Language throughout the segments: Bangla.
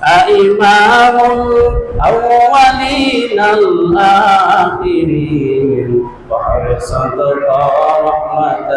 إمام الأولين الآخرين وأرسلك رحمة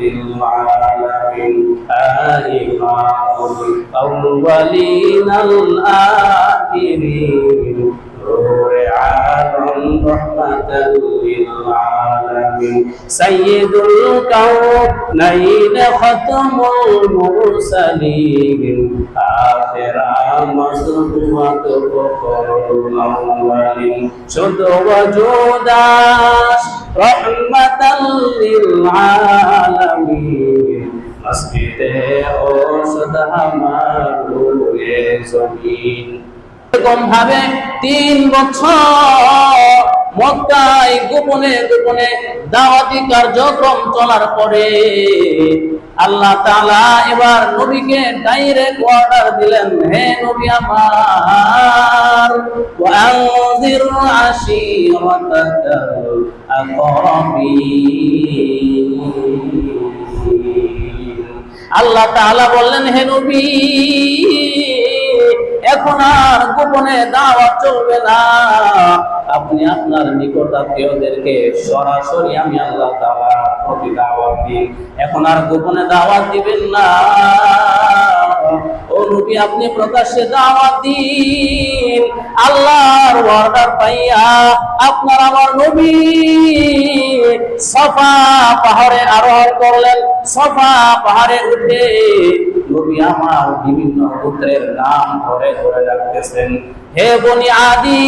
للعالمين إمام الأولين الآخرين نور عالم رحمة للعالمين سيد الكونين ختم المرسلين آخر مصدومة فخر الأولين شد وجوداش رحمة للعالمين مسجد أوسط همارو زمين এরকম ভাবে তিন বছর মক্কায় গোপনে গোপনে দাওয়াতি কার্যক্রম চলার পরে আল্লাহ তাআলা এবার নবীকে ডাইরেক্ট অর্ডার দিলেন, হে নবী আমার, ওয়ানজির আশিরাতাকাল আল্লাহ তাআলা বললেন, হে নবী এখন আর গোপনে দাওয়া চলবে না। আপনি আপনার নিকট আত্মীয়দেরকে সরাসরি আমি আল্লাহ তাআলা প্রতি দাওয়াত দিন এখন আর গোপনে দাওয়াত দিবেন না। ও নবী, আপনি প্রকাশ্যে দাওয়াত দিন। আল্লাহর অর্ডার পাইয়া আপনার আমার নবী সফা পাহাড়ে আরোহণ করলেন। সফা পাহাড়ে উঠে নবী আমার বিভিন্ন পুত্রের নাম ধরে হে বনি আদি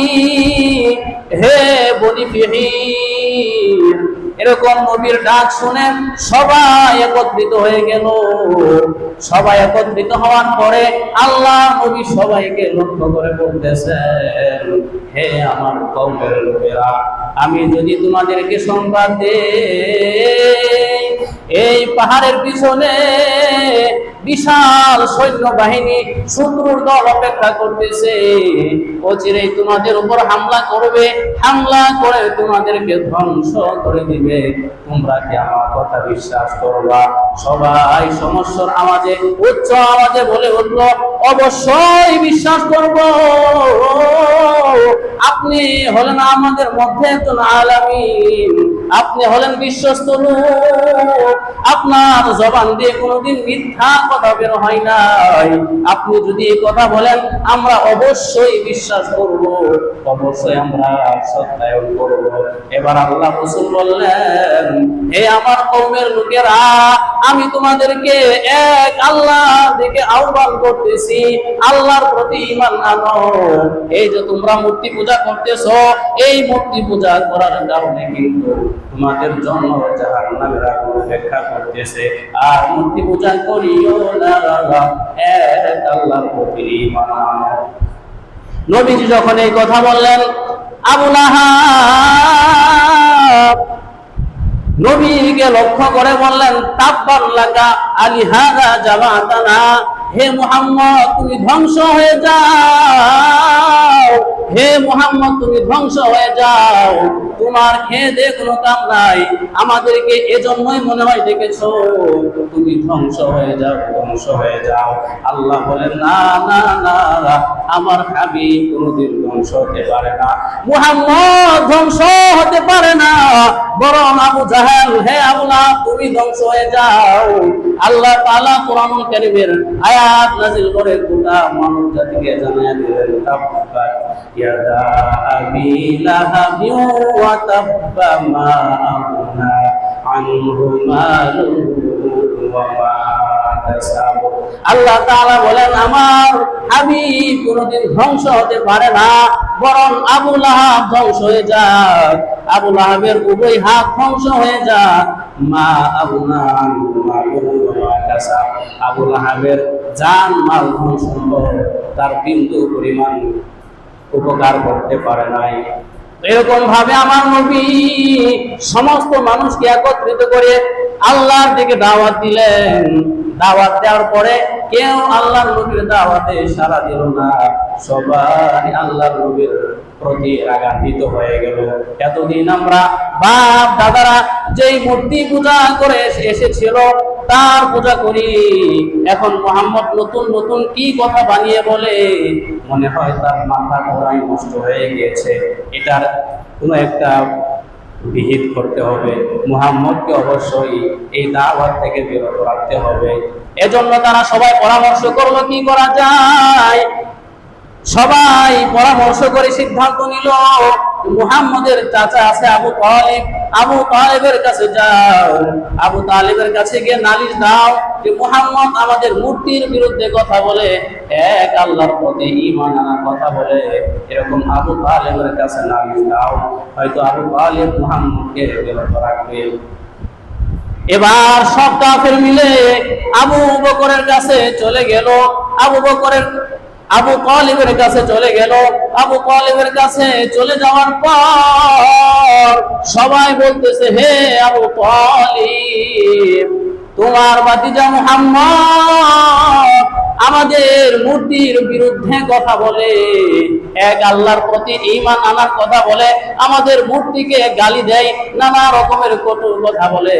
হে বনি ফিহির এরকম নবীর ডাক শুনে সবাই একত্রিত হয়ে গেল। সবাই একত্রিত হওয়ার পরে আল্লাহ নবী সবাইকে লক্ষ্য করে বলতেছেন হে আমার কৌমের লোকেরা, আমি যদি তোমাদেরকে সংবাদ দেই, এই পাহাড়ের পিছনে বিশাল সৈন্য বাহিনী শত্রুর দল অপেক্ষা করতেছে, ও অচিরেই তোমাদের উপর হামলা করবে, হামলা করে তোমাদেরকে ধ্বংস করে দিবে। তোমরা কি আমার কথা বিশ্বাস করবা? সবাই সমস্যার আওয়াজে, উচ্চ আওয়াজে বলে উঠল, অবশ্যই বিশ্বাস করব। আপনি হলেন আমাদের মধ্যে একজন আলামিন। আপনি হলেন বিশ্বস্ত আপনার জবান দিয়ে কোনোদিন মিথ্যা কথা বের হয় নাই। আপনি যদি এই কথা বলেন, আমরা অবশ্যই বিশ্বাস করব। অবশ্যই আমরা সত্যায়ন করব। এবার আল্লাহ রসুল বললেন, হে আমার কৌমের লোকেরা, আমি তোমাদেরকে এক আর মূর্তি পূজা করিও না আল্লাহর প্রতি নবীজি যখন এই কথা বললেন আবু নবীকে লক্ষ্য করে বললেন তাব্বার লাগা আলী হাদা জামাতানা। হে মুহাম্মদ তুমি ধ্বংস হয়ে যাও। হে মুহাম্মদ তুমি ধ্বংস হয়ে যাও। তোমার খেয়ে দে কোনো কাম নাই। আমাদেরকে এজন্যই মনে হয় দেখেছ তুমি ধ্বংস হয়ে যাও ধ্বংস হয়ে যাও। আল্লাহ বলেন না না না, আমার হাবি কোনোদিন ধ্বংস হতে পারে না। মুহাম্মদ ধ্বংস হতে পারে না। বরং আবু জাহেল আবুলা তুমি ধ্বংস হয়ে যাও। আল্লাহ তাআলা কোরআন কারীমের আয়াত নাযিল করে গোটা মানব জাতিকে জানায় দিলেন, তাব্বাত ইয়াদা আবি লাহাবি ওয়া তাব্বা মা আনহু মালুহু ওয়া আল্লাহ বলেন, আমার হাবিব কোনদিন ধ্বংস হতে পারে না, বরং আবু লাহাব ধ্বংস হয়ে যাক। আবু লাহাবের উভয় হাত ধ্বংস হয়ে যাক। মা আবু আবু লাহাবের জান মাল ধ্বংস তার বিন্দু পরিমাণ উপকার করতে পারে নাই। এরকম ভাবে আমার নবী সমস্ত মানুষকে একত্রিত করে আল্লাহর দিকে দাওয়াত দিলেন। দাওয়াত দেওয়ার পরে কেউ আল্লাহর নবীর দাওয়াতে সারা দিল না। সবাই আল্লাহর নবীর প্রতি রাগান্বিত হয়ে গেল। এতদিন আমরা বাপ, দাদারা যেই মূর্তি পূজা করে এসেছিল, তার পূজা করি। এখন মোহাম্মদ নতুন নতুন কি কথা বানিয়ে বলে? মনে হয় তার মাথা ঘোরাই নষ্ট হয়ে গিয়েছে। এটার কোনো একটা বিহিত করতে হবে। মুহাম্মদকে অবশ্যই এই দাওয়াত থেকে বিরত রাখতে হবে। এজন্য তারা সবাই পরামর্শ করল, কি করা যায়? সবাই পরামর্শ করে সিদ্ধান্ত নিল, মুহাম্মদের চাচা আছে আবু তালিব। আবু তালেবের কাছে যাও। আবু তালেবের কাছে গিয়ে নালিশ দাও যে মুহাম্মদ আমাদের মূর্তির বিরুদ্ধে কথা বলে, এক আল্লাহর প্রতি ঈমান আনার কথা বলে। এরকম আবু তালেবের কাছে নালিশ দাও, হয়তো আবু তালেব মুহাম্মদকে বিরত রাখবে। এবার সব কাফের মিলে আবু বকরের কাছে চলে গেল। আবু বকরের আবু তালিবের কাছে চলে গেল। আবু তালিবের কাছে চলে যাওয়ার পর সবাই বলতেছে, হে আবু তালিব তোমার বাতিজা মুহাম্মদ আমাদের মূর্তির বিরুদ্ধে কথা বলে। এক আল্লাহর প্রতি ঈমান আনার কথা বলে, আমাদের মূর্তিকে গালি দেয়, নানা রকমের কটু কথা বলে।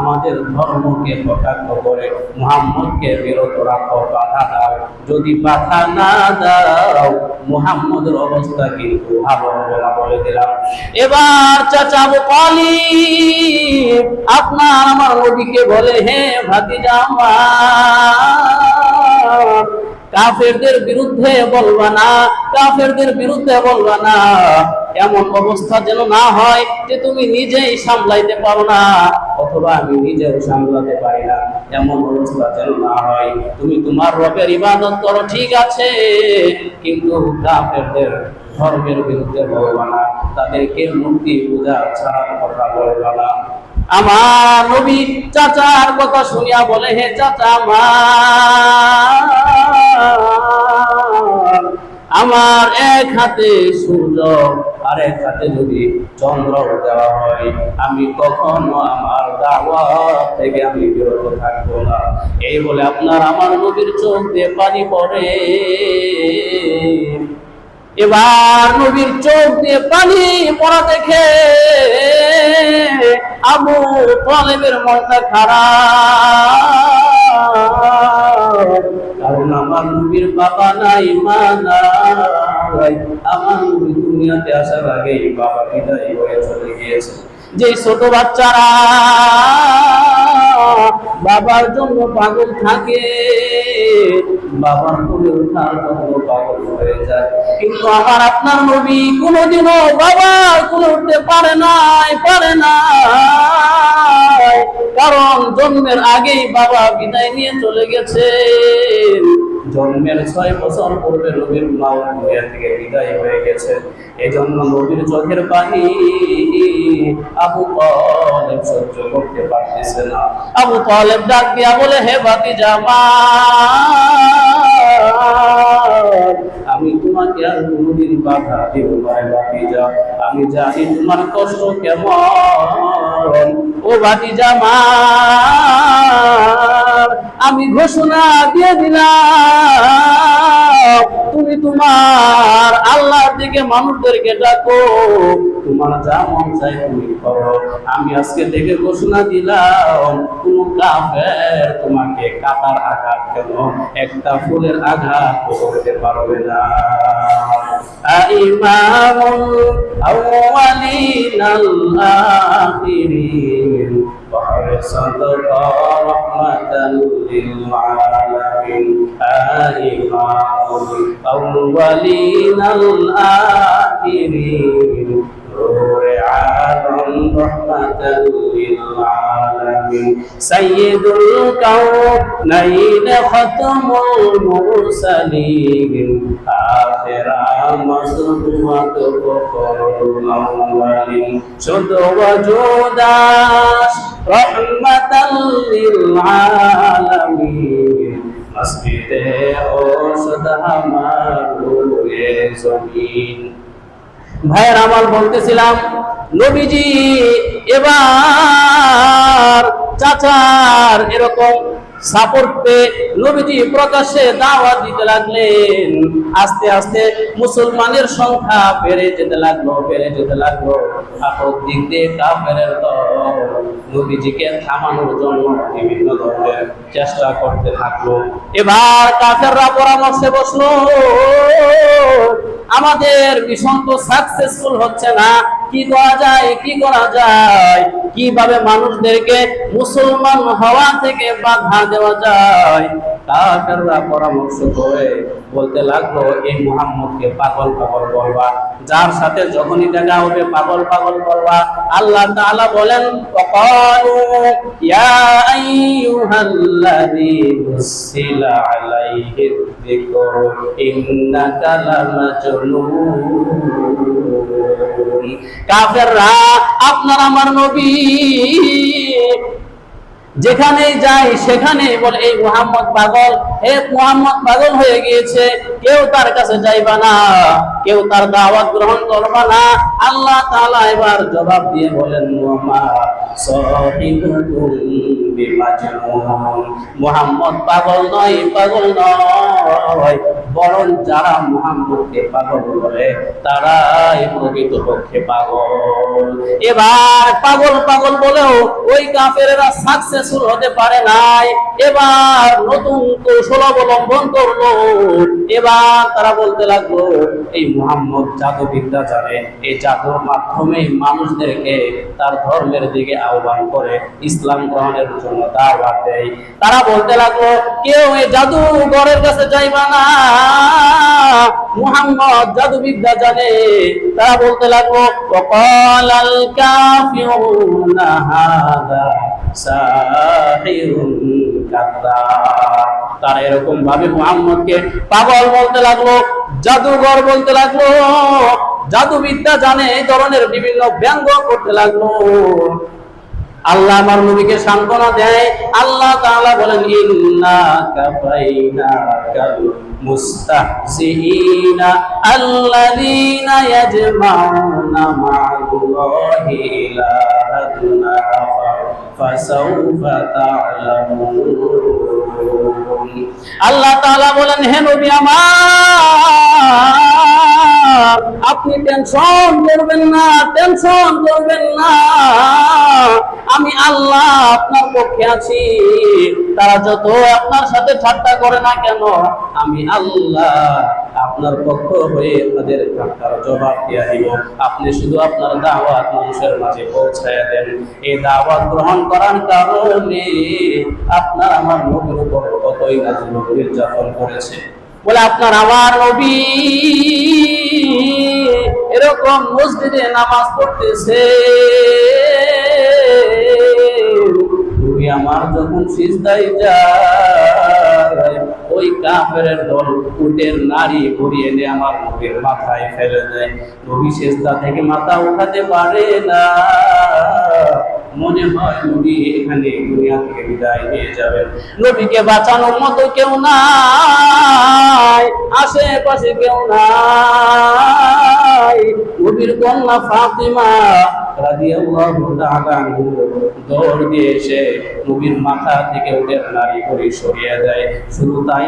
আমাদের ধর্মকে কটাক্ষ করে মুহাম্মদকে বিরত রাখো, বাধা দাও। যদি বাধা না দাও, মুহাম্মদের অবস্থা কিন্তু ভালো না বলে দিলাম। এবার চাচা আবু আপনার আমার নবীকে বলে, হে কাফেরদের বিরুদ্ধে বলবা না, কাফেরদের বিরুদ্ধে বলবা না। এমন অবস্থা যেন না হয় যে তুমি নিজেই সামলাইতে পারো না, অথবা আমি নিজেও সামলাতে পারি না। এমন অবস্থা যেন না হয়। তুমি তোমার রবের ইবাদত করো, ঠিক আছে, কিন্তু কাফেরদের ধর্মের বিরুদ্ধে বলবা না। তাদেরকে মূর্তি পূজা ছাড়ার কথা বলবা না। আমার নবী চাচার কথা শুনিয়া বলে, হে চাচা আমার এক হাতে সূর্য আর এক হাতে যদি চন্দ্র দেওয়া হয়, আমি কখনো আমার দাওয়াত থেকে আমি বিরত থাকব না। এই বলে আপনার আমার নদীর চোখ দিয়ে পানি পড়ে। এবার নবীর চোখ দিয়ে পানি পড়া দেখে আবু তালেবের মনটা খারাপ আমার নবীর বাবা নাই, মা নাই। আমার নবী দুনিয়াতে আসার আগেই বাবা বিদায় হয়ে চলে গিয়েছে। যে ছোট বাচ্চারা বাবার জন্য পাগল থাকে, বাবার জন্য হয়ে যায়। কিন্তু আপনার নবী কোনোদিনও বাবার উঠতে পারে নাই, পারে কারণ জন্মের আগেই বাবা বিদায় নিয়ে চলে গেছে জন্মের ছয় বছর পূর্বে নবীর মা দুনিয়া থেকে বিদায় হয়ে গেছে। এই জন্য নবীর চোখের পানি আবু তালেব সহ্য করতে পারতেছে না। আবু তালেব ডাক দিয়া বলে, হে বাতি জামা আমি তোমাকে আর বাধা দেব যা আমি জানি তোমার কষ্ট কেমন। ও বাতি জামা আমি ঘোষণা দিয়ে দিলাম, তুমি তোমার আল্লাহর দিকে মানুষদেরকে ডাকো। তোমার যা মন চাই তুমি করো। আমি আজকে থেকে ঘোষণা দিলাম, কোন তোমাকে কাতার আঘাত কেন? একটা ফুলের আঘাত করতে পারবে না। إمام أولين الآخرين وأرسلك رحمة للعالمين إمام أولين الآخرين সাইয়েদুল কাউব নাইল খতমুল মুরসালিন। আখিরা মাসুমাত ফকরুল আউয়ালিন। ওয়াজুদাস রহমাতাল লিল মসজিদে ও আমার জমিন। ভাইয়ের আমার বলতেছিলাম, নবীজি, এবার চাচার এরকম সাপোর্ট পেয়ে প্রকাশ্যে দিতে লাগলেন। আস্তে আস্তে মুসলমানের সংখ্যা বেড়ে যেতে লাগল, বেড়ে যেতে লাগল। আপদ দিক দিয়ে নবীজিকে থামানোর জন্য বিভিন্ন ধরনের চেষ্টা করতে থাকল। এবার কাফেররা পরামর্শে বসল, আমাদের মিশন তো সাকসেসফুল হচ্ছে না। কি করা যায়, কি করা যায়? কীভাবে মানুষদেরকে মুসলমান হওয়া থেকে বাধা দেওয়া যায়? কাফেররা পরামর্শ করে বলতে লাগল, এই মুহাম্মদকে পাগল পাগল বলবা। যার সাথে যখনই দেখা হবে পাগল পাগল বলবা। আল্লাহ তাআলা বলেন, ওয়াকালু ইয়া আইয়ুহাল্লাযী নুসিলা আলাইহি যিকরু, ইন্নাকা লামাজনুন। কাফেররা আপনার আমার নবী। যেখানে যাই সেখানে বলে, এই মুহাম্মদ পাগল হে মুহাম্মদ পাগল হয়ে গিয়েছে, কেউ তার কাছে যাইবা না, কেউ তার দাওয়াত গ্রহণ করবা না। আল্লাহ তাআলা এবার জবাব দিয়ে বলেন মুহাম্মদ পাগল নয় পাগল নয়, বরং যারা মুহাম্মদকে পাগল বলে, তারাই প্রকৃতপক্ষে পাগল। এবার পাগল পাগল বলেও ওই কাফেরেরা রসুল হতে পারে নাই। এবার নতুন কৌশল অবলম্বন করল। এবার তারা বলতে লাগল, এই মোহাম্মদ জাদু বিদ্যা জানে। এই জাদুর মাধ্যমে মানুষদেরকে তার ধর্মের দিকে আহ্বান করে, ইসলাম গ্রহণের জন্য তার বাড়তে তারা বলতে লাগল, কেউ এই জাদুঘরের কাছে যাইবা না। মুহাম্মদ জাদুবিদ্যা জানে। তারা বলতে লাগল অকাল আল কাফিউনা হাদা সা তারা এরকম ভাবে মোহাম্মদকে পাগল বলতে লাগল, জাদুঘর বলতে লাগল, জাদুবিদ্যা জানে এই ধরনের বিভিন্ন ব্যঙ্গ করতে লাগল। আল্লাহ আমার নবীকে সান্ত্বনা দেয়। আল্লাহ তাআলা বলেন, ইন্না কাফাইনাকাল মুস্তাহজিইনা আল্লাযীনা ইয়াজমাউনা মা'আল্লাহি আখার ফাসাউফা তা'লামুন। আল্লাহ তাআলা বলেন, হে নবী আমার আপনি টেনশন করবেন না, টেনশন করবেন না। আমি আল্লাহ আপনার পক্ষে আছি। তারা যত আপনার সাথে ঠাট্টা করে না কেন, আমি আল্লাহ আপনার পক্ষ হয়ে তাদের ঠাট্টার জবাব দিয়ে দিব। আপনি শুধু আপনার দাওয়াত মানুষের মাঝে পৌঁছায় দেন। এই দাওয়াত গ্রহণ করার কারণে আপনার আমার নবীর উপর কতই না নির্যাতন করেছে। বলে আপনার আমার নবী এরকম মসজিদে নামাজ পড়তেছে। আমার যখন সিজদাই যায় ওই কাফেরের দল উটের নারী ঘুরিয়ে এনে আমার নবীর মাথায় ফেলে দেয়। নবী সিজদা থেকে মাথা উঠাতে পারে না। মনে হয় নবী এখানে দুনিয়া থেকে বিদায় নিয়ে যাবেন। নবীকে বাঁচানোর মতো কেউ নাই, আশেপাশে কেউ নাই। নবীর কন্যা ফাতিমা রাদিয়াল্লাহু তাআলা দৌড় দিয়ে এসে নবীর মাথা থেকে উটের নারী করে সরিয়ে দেয়। শুধু তাই